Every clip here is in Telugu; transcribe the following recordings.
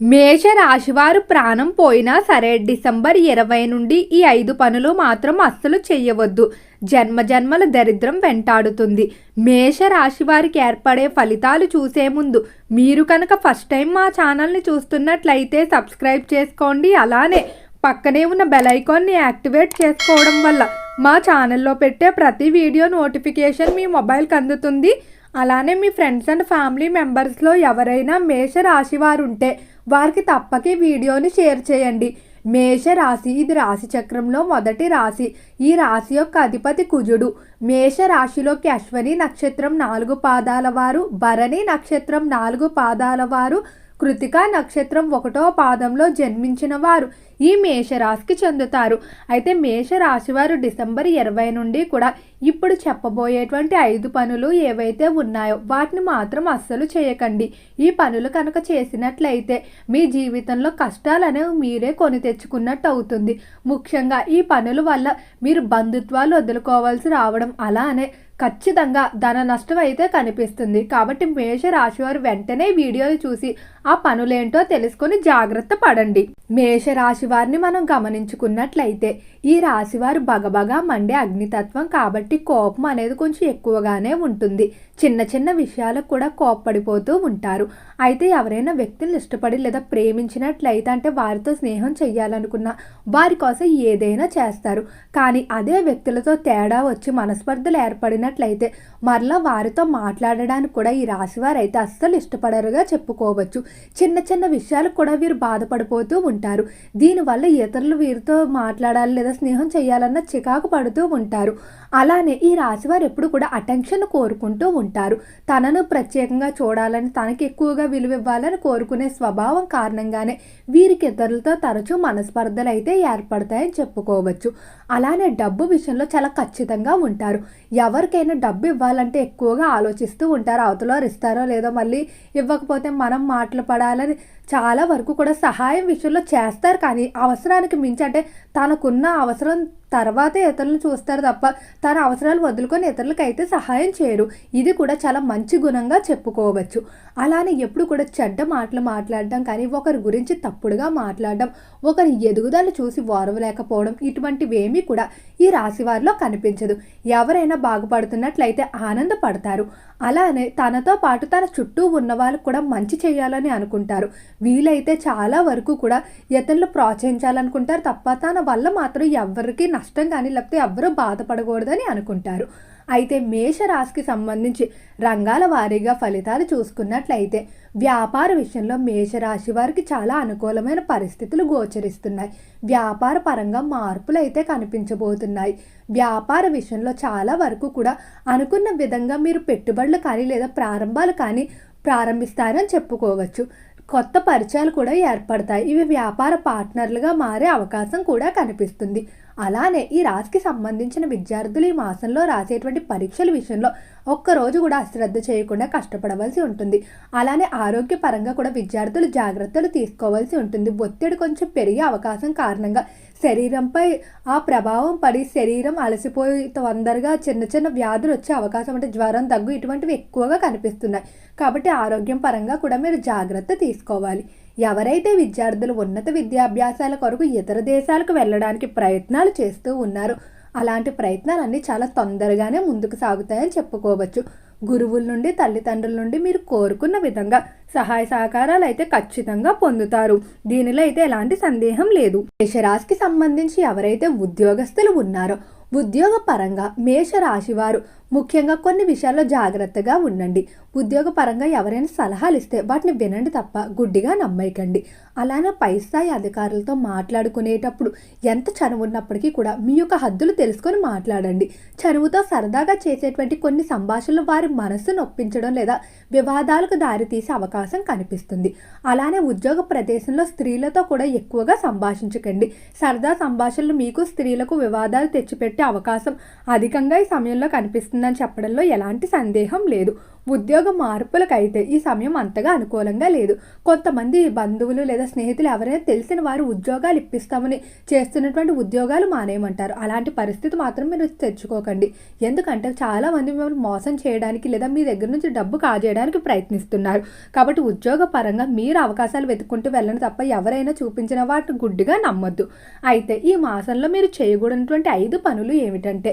మేష రాశివారు ప్రాణం పోయినా సరే డిసెంబర్ ఇరవై నుండి ఈ ఐదు పనులు మాత్రం అస్సలు చేయవద్దు జన్మ జన్మల దరిద్రం వెంటాడుతుంది. మేష రాశి వారికి ఏర్పడే ఫలితాలు చూసే ముందు మీరు కనుక ఫస్ట్ టైం మా ఛానల్ని చూస్తున్నట్లయితే సబ్స్క్రైబ్ చేసుకోండి. అలానే పక్కనే ఉన్న బెల్ ఐకాన్ని యాక్టివేట్ చేసుకోవడం వల్ల మా ఛానల్లో పెట్టే ప్రతి వీడియో నోటిఫికేషన్ మీ మొబైల్కి అందుతుంది. అలానే మీ ఫ్రెండ్స్ అండ్ ఫ్యామిలీ మెంబర్స్లో ఎవరైనా మేష రాశి వారు ఉంటే వారికి తప్పక వీడియోని షేర్ చేయండి. మేష రాశి ఇది రాశి చక్రంలో మొదటి రాశి. ఈ రాశి యొక్క అధిపతి కుజుడు. మేష రాశిలోకి అశ్వని నక్షత్రం నాలుగు పాదాల వారు భరణి నక్షత్రం నాలుగు పాదాల వారు కృతికా నక్షత్రం ఒకటో పాదంలో జన్మించిన వారు. ఈ మేషరాశికి చెందుతారు. అయితే మేషరాశి వారు డిసెంబర్ ఇరవై నుండి కూడా ఇప్పుడు చెప్పబోయేటువంటి ఐదు పనులు ఏవైతే ఉన్నాయో వాటిని మాత్రం అస్సలు చేయకండి. ఈ పనులు కనుక చేసినట్లయితే మీ జీవితంలో కష్టాలు అనేవి మీరే కొని తెచ్చుకున్నట్టు అవుతుంది. ముఖ్యంగా ఈ పనుల వల్ల మీరు బంధుత్వాలు వదులుకోవాల్సి రావడం అలానే ఖచ్చితంగా ధన నష్టం అయితే కనిపిస్తుంది. కాబట్టి మేష రాశి వారు వెంటనే వీడియోలు చూసి ఆ పనులేంటో తెలుసుకొని జాగ్రత్త పడండి. మేష రాశి వారిని మనం గమనించుకున్నట్లయితే ఈ రాశి వారు బగబగా మండే అగ్నితత్వం కాబట్టి కోపం అనేది కొంచెం ఎక్కువగానే ఉంటుంది. చిన్న చిన్న విషయాలకు కూడా కోప్పడిపోతూ ఉంటారు. అయితే ఎవరైనా వ్యక్తిని ఇష్టపడి లేదా ప్రేమించినట్లయితే అంటే వారితో స్నేహం చేయాలనుకున్న వారి కోసం ఏదైనా చేస్తారు. కానీ అదే వ్యక్తులతో తేడా వచ్చి మనస్పర్ధలు ఏర్పడిన అన్నట్లయితే మరలా వారితో మాట్లాడడానికి కూడా ఈ రాశివారు అయితే అస్సలు ఇష్టపడరుగా చెప్పుకోవచ్చు. చిన్న చిన్న విషయాలకు కూడా వీరు బాధపడిపోతూ ఉంటారు. దీనివల్ల ఇతరులు వీరితో మాట్లాడాలి లేదా స్నేహం చేయాలన్న చికాకు పడుతూ ఉంటారు. అలానే ఈ రాశివారు ఎప్పుడు కూడా అటెన్షన్ కోరుకుంటూ ఉంటారు. తనను ప్రత్యేకంగా చూడాలని తనకి ఎక్కువగా విలువ ఇవ్వాలని కోరుకునే స్వభావం కారణంగానే వీరికి ఇతరులతో తరచూ మనస్పర్ధలు అయితే ఏర్పడతాయని చెప్పుకోవచ్చు. అలానే డబ్బు విషయంలో చాలా ఖచ్చితంగా ఉంటారు. ఎవరికి ఎవరికైనా డబ్బు ఇవ్వాలంటే ఎక్కువగా ఆలోచిస్తూ ఉంటారు. అవతల ఇస్తారో లేదో మళ్ళీ ఇవ్వకపోతే మనం మాటలు పడాలని చాలా వరకు కూడా సహాయం విషయంలో చేస్తారు. కానీ అవసరానికి మించి అంటే తనకున్న అవసరం తర్వాతే ఇతరులను చూస్తారు తప్ప తన అవసరాలు వదులుకొని ఇతరులకు అయితే సహాయం చేయరు. ఇది కూడా చాలా మంచి గుణంగా చెప్పుకోవచ్చు. అలానే ఎప్పుడు కూడా చెడ్డ మాటలు మాట్లాడడం కానీ ఒకరి గురించి తప్పుడుగా మాట్లాడడం ఒకరి ఎదుగుదల చూసి ఓరవలేకపోవడం ఇటువంటివి ఏమీ కూడా ఈ రాశి వారిలో కనిపించదు. ఎవరైనా బాగుపడుతున్నట్లయితే ఆనందపడతారు. అలానే తనతో పాటు తన చుట్టూ ఉన్న వాళ్ళకు కూడా మంచి చేయాలని అనుకుంటారు. వీలైతే చాలా వరకు కూడా ఇతరులు ప్రోత్సహించాలనుకుంటారు తప్ప తన వల్ల మాత్రం ఎవరికి నష్టం కానీ లేకపోతే ఎవ్వరూ బాధపడకూడదని అనుకుంటారు. అయితే మేషరాశికి సంబంధించి రంగాల వారీగా ఫలితాలు చూసుకున్నట్లయితే వ్యాపార విషయంలో మేషరాశి వారికి చాలా అనుకూలమైన పరిస్థితులు గోచరిస్తున్నాయి. వ్యాపార పరంగా మార్పులు అయితే కనిపించబోతున్నాయి. వ్యాపార విషయంలో చాలా వరకు కూడా అనుకున్న విధంగా మీరు పెట్టుబడులు కానీ లేదా ప్రారంభాలు కానీ ప్రారంభిస్తారని చెప్పుకోవచ్చు. కొత్త పరిచయాలు కూడా ఏర్పడతాయి. ఇవి వ్యాపార పార్ట్నర్లుగా మారే అవకాశం కూడా కనిపిస్తుంది. అలానే ఈ రాశికి సంబంధించిన విద్యార్థులు ఈ మాసంలో రాసేటువంటి పరీక్షల విషయంలో ఒక్కరోజు కూడా అశ్రద్ధ చేయకుండా కష్టపడవలసి ఉంటుంది. అలానే ఆరోగ్యపరంగా కూడా విద్యార్థులు జాగ్రత్తలు తీసుకోవాల్సి ఉంటుంది. ఒత్తిడి కొంచెం పెరిగే అవకాశం కారణంగా శరీరంపై ఆ ప్రభావం పడి శరీరం అలసిపోయి తొందరగా చిన్న చిన్న వ్యాధులు వచ్చే అవకాశం అంటే జ్వరం దగ్గు ఇటువంటివి ఎక్కువగా కనిపిస్తున్నాయి. కాబట్టి ఆరోగ్యం పరంగా కూడా మీరు జాగ్రత్త తీసుకోవాలి. ఎవరైతే విద్యార్థులు ఉన్నత విద్యాభ్యాసాల కొరకు ఇతర దేశాలకు వెళ్ళడానికి ప్రయత్నాలు చేస్తూ ఉన్నారో అలాంటి ప్రయత్నాలన్నీ చాలా తొందరగానే ముందుకు సాగుతాయని చెప్పుకోవచ్చు. గురువుల నుండి తల్లిదండ్రుల నుండి మీరు కోరుకున్న విధంగా సహాయ సహకారాలు అయితే ఖచ్చితంగా పొందుతారు. దీనిలో అయితే ఎలాంటి సందేహం లేదు. మేషరాశికి సంబంధించి ఎవరైతే ఉద్యోగస్తులు ఉన్నారో ఉద్యోగ పరంగా మేషరాశి వారు ముఖ్యంగా కొన్ని విషయాల్లో జాగ్రత్తగా ఉండండి. ఉద్యోగ పరంగా ఎవరైనా సలహాలు ఇస్తే వాటిని వినండి తప్ప గుడ్డిగా నమ్మేయకండి. అలానే పై స్థాయి అధికారులతో మాట్లాడుకునేటప్పుడు ఎంత చనువు ఉన్నప్పటికీ కూడా మీ యొక్క హద్దులు తెలుసుకొని మాట్లాడండి. చనువుతో సరదాగా చేసేటువంటి కొన్ని సంభాషణలు వారి మనస్సు నొప్పించడం లేదా వివాదాలకు దారితీసే అవకాశం కనిపిస్తుంది. అలానే ఉద్యోగ ప్రదేశంలో స్త్రీలతో కూడా ఎక్కువగా సంభాషించకండి. సరదా సంభాషణలు మీకు స్త్రీలకు వివాదాలు తెచ్చిపెట్టు అవకాశం అధికంగా ఈ సమయంలో కనిపిస్తుందని చెప్పడంలో ఎలాంటి సందేహం లేదు. ఉద్యోగ మార్పులకైతే ఈ సమయం అంతగా అనుకూలంగా లేదు. కొంతమంది బంధువులు లేదా స్నేహితులు ఎవరైనా తెలిసిన వారు ఉద్యోగాలు ఇప్పిస్తామని చేస్తున్నటువంటి ఉద్యోగాలు మానేయమంటారు. అలాంటి పరిస్థితి మాత్రం మీరు తెచ్చుకోకండి. ఎందుకంటే చాలామంది మిమ్మల్ని మోసం చేయడానికి లేదా మీ దగ్గర నుంచి డబ్బు కాజేయడానికి ప్రయత్నిస్తున్నారు. కాబట్టి ఉద్యోగ పరంగా మీరు అవకాశాలు వెతుక్కుంటూ వెళ్ళడం తప్ప ఎవరైనా చూపించిన వాటిని గుడ్డిగా నమ్మొద్దు. అయితే ఈ మాసంలో మీరు చేయకూడనటువంటి ఐదు పనులు ఏమిటంటే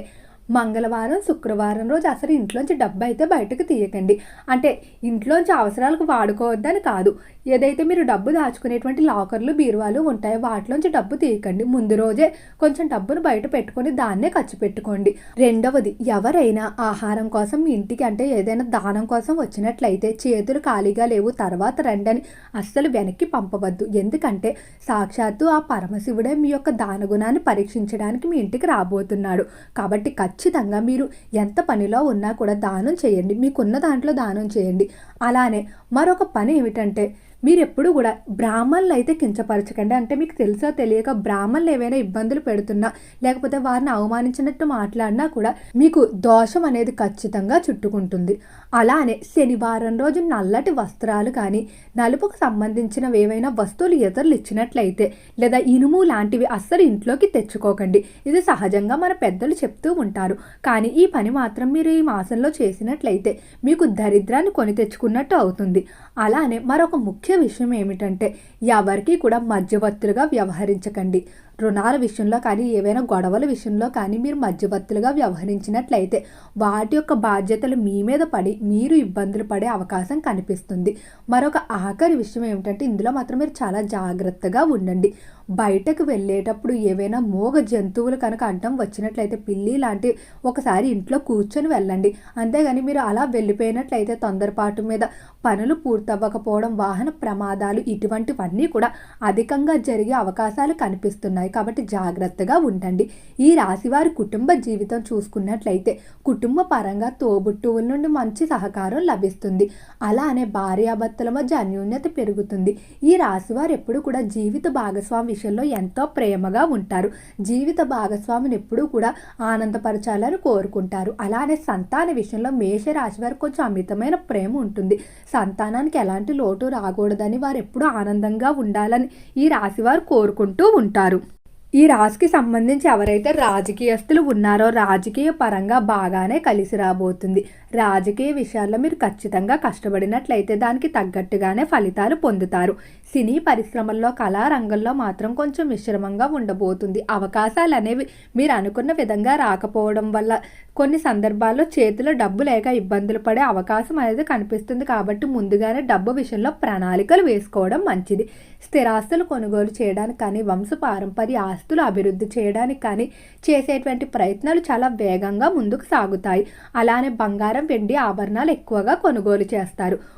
మంగళవారం శుక్రవారం రోజు అసలు ఇంట్లోంచి డబ్బు అయితే బయటకు తీయకండి. అంటే ఇంట్లోంచి అవసరాలకు వాడుకోవద్దని కాదు. ఏదైతే మీరు డబ్బు దాచుకునేటువంటి లాకర్లు బీరువాలు ఉంటాయో వాటిలోంచి డబ్బు తీయకండి. ముందు రోజే కొంచెం డబ్బును బయట పెట్టుకొని దాన్నే ఖర్చు పెట్టుకోండి. రెండవది ఎవరైనా ఆహారం కోసం మీ ఇంటికి అంటే ఏదైనా దానం కోసం వచ్చినట్లయితే చేతులు ఖాళీగా లేవు. తర్వాత రండని అస్సలు వెనక్కి పంపవద్దు. ఎందుకంటే సాక్షాత్తు ఆ పరమశివుడే మీ యొక్క దానగుణాన్ని పరీక్షించడానికి మీ ఇంటికి రాబోతున్నాడు. కాబట్టి ఖచ్చితంగా మీరు ఎంత పనిలో ఉన్నా కూడా దానం చేయండి. మీకున్న దాంట్లో దానం చేయండి. అలానే మరొక పని ఏమిటంటే మీరు ఎప్పుడు కూడా బ్రాహ్మణులు అయితే కించపరచకండి. అంటే మీకు తెలుసో తెలియక బ్రాహ్మణులు ఏవైనా ఇబ్బందులు పెడుతున్నా లేకపోతే వారిని అవమానించినట్టు మాట్లాడినా కూడా మీకు దోషం అనేది ఖచ్చితంగా చుట్టుకుంటుంది. అలానే శనివారం రోజు నల్లటి వస్త్రాలు కానీ నలుపుకు సంబంధించినవి ఏవైనా వస్తువులు ఇతరులు ఇచ్చినట్లయితే లేదా ఇనుము లాంటివి అస్సలు ఇంట్లోకి తెచ్చుకోకండి. ఇది సహజంగా మన పెద్దలు చెప్తూ ఉంటారు. కానీ ఈ పని మాత్రం మీరు ఈ మాసంలో చేసినట్లయితే మీకు దరిద్రాన్ని కొని తెచ్చుకున్నట్టు అవుతుంది. అలానే మరొక ముఖ్య విషయం ఏమిటంటే ఎవరికీ కూడా మధ్యవర్తులుగా వ్యవహరించకండి. రుణాల విషయంలో కానీ ఏవైనా గొడవల విషయంలో కానీ మీరు మధ్యవర్తులుగా వ్యవహరించినట్లయితే వాటి యొక్క బాధ్యతలు మీ మీద పడి మీరు ఇబ్బందులు పడే అవకాశం కనిపిస్తుంది. మరొక ఆఖరి విషయం ఏమిటంటే ఇందులో మాత్రం మీరు చాలా జాగ్రత్తగా ఉండండి. బయటకు వెళ్ళేటప్పుడు ఏవైనా మూగ జంతువులు కనుక అడ్డం వచ్చినట్లయితే పిల్లి లాంటి ఒకసారి ఇంట్లో కూర్చొని వెళ్ళండి. అంతేగాని మీరు అలా వెళ్ళిపోయినట్లయితే తొందరపాటు మీద పనులు పూర్తవ్వకపోవడం వాహన ప్రమాదాలు ఇటువంటివన్నీ కూడా అధికంగా జరిగే అవకాశాలు కనిపిస్తున్నాయి. కాబట్టి జాగ్రత్తగా ఉండండి. ఈ రాశివారి కుటుంబ జీవితం చూసుకున్నట్లయితే కుటుంబ పరంగా తోబుట్టువుల నుండి మంచి సహకారం లభిస్తుంది. అలానే భార్యాభర్తల మధ్య అన్యోన్యత పెరుగుతుంది. ఈ రాశివారు ఎప్పుడు కూడా జీవిత భాగస్వామి విషయంలో ఎంతో ప్రేమగా ఉంటారు. జీవిత భాగస్వామిని ఎప్పుడూ కూడా ఆనందపరచాలని కోరుకుంటారు. అలానే సంతాన విషయంలో మేషరాశి వారికి కొంచెం అమితమైన ప్రేమ ఉంటుంది. సంతానానికి ఎలాంటి లోటు రాకూడదని వారు ఎప్పుడూ ఆనందంగా ఉండాలని ఈ రాశి వారు కోరుకుంటూ ఉంటారు. ఈ రాశికి సంబంధించి ఎవరైతే రాజకీయస్తులు ఉన్నారో రాజకీయ పరంగా బాగానే కలిసి రాబోతుంది. రాజకీయ విషయాల్లో మీరు ఖచ్చితంగా కష్టపడినట్లయితే దానికి తగ్గట్టుగానే ఫలితాలు పొందుతారు. సినీ పరిశ్రమల్లో కళారంగంలో మాత్రం కొంచెం మిశ్రమంగా ఉండబోతుంది. అవకాశాలు అనేవి మీరు అనుకున్న విధంగా రాకపోవడం వల్ల కొన్ని సందర్భాల్లో చేతిలో డబ్బు లేక ఇబ్బందులు పడే అవకాశం అనేది కనిపిస్తుంది. కాబట్టి ముందుగానే డబ్బు విషయంలో ప్రణాళికలు వేసుకోవడం మంచిది. స్థిరాస్తులు కొనుగోలు చేయడానికి కానీ వంశ పారంపర్య ఆస్తులు అభివృద్ధి చేయడానికి కానీ చేసేటువంటి ప్రయత్నాలు చాలా వేగంగా ముందుకు సాగుతాయి. అలానే బంగారం వెండి ఆభరణాలు ఎక్కువగా కొనుగోలు చేస్తారు.